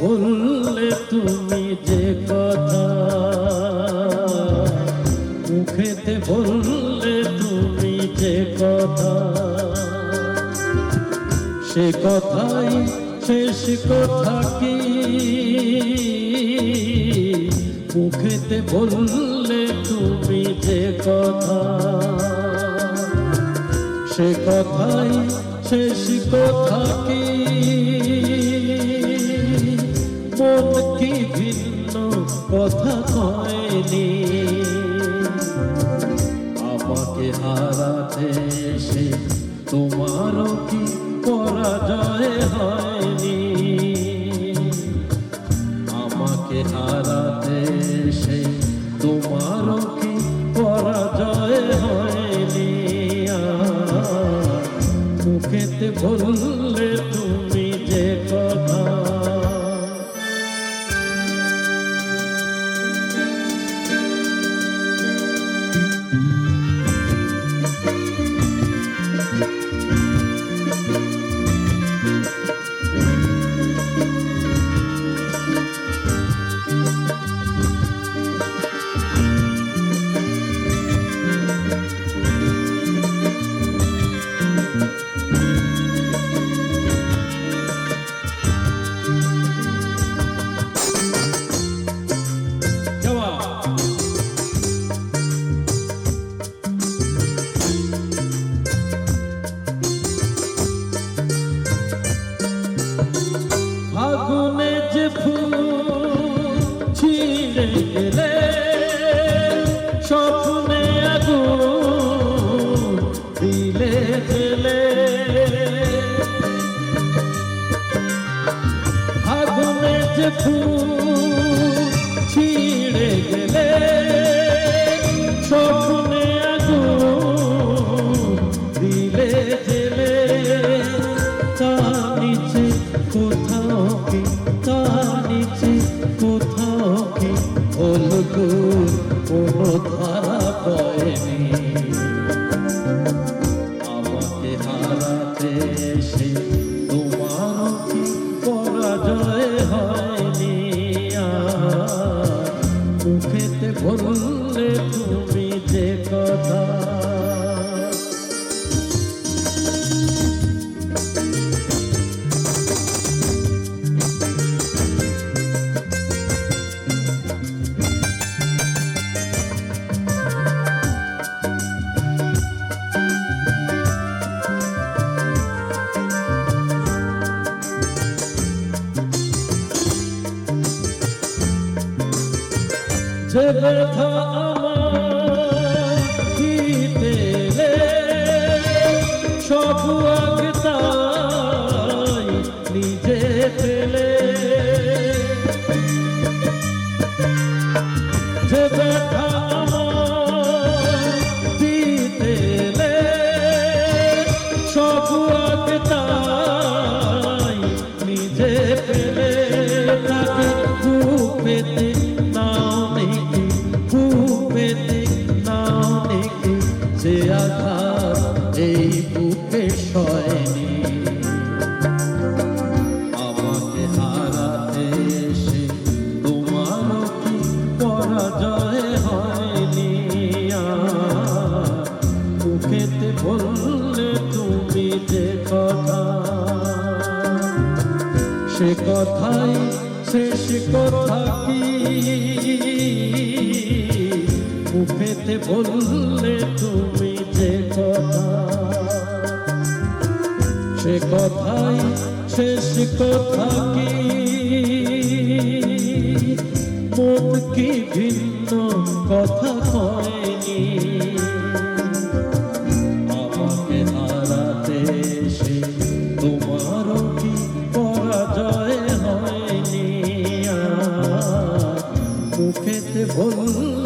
বললে তুমি যে কথা। মুখেতে বললে তুমি যে কথা। সে কথাই শেষ কথা কি? মুখেতে বললে তুমি যে কথা। সে কথাই শেষ কথা কি? কি ভিন্ন কথা কয়নি? আমাকে হারাতে এসে তোমারও কি পরাজয় হয়নি? আমাকে হারাতে এসে তোমারও কি পরাজয় হয়নি? মুখেতে বললে তুমি ছিঁড়ে গেলে স্বপ্নে আগুন দিলে গেলে আগুনে যে ফুল হলগু কোনো ধারা পয়নি যে কথাই শেষ কথা কি? মুখেতে বললে তুমি যে কথা, সে কথাই শেষ কথা কি? ভিন্ন, কথা হয়নি আর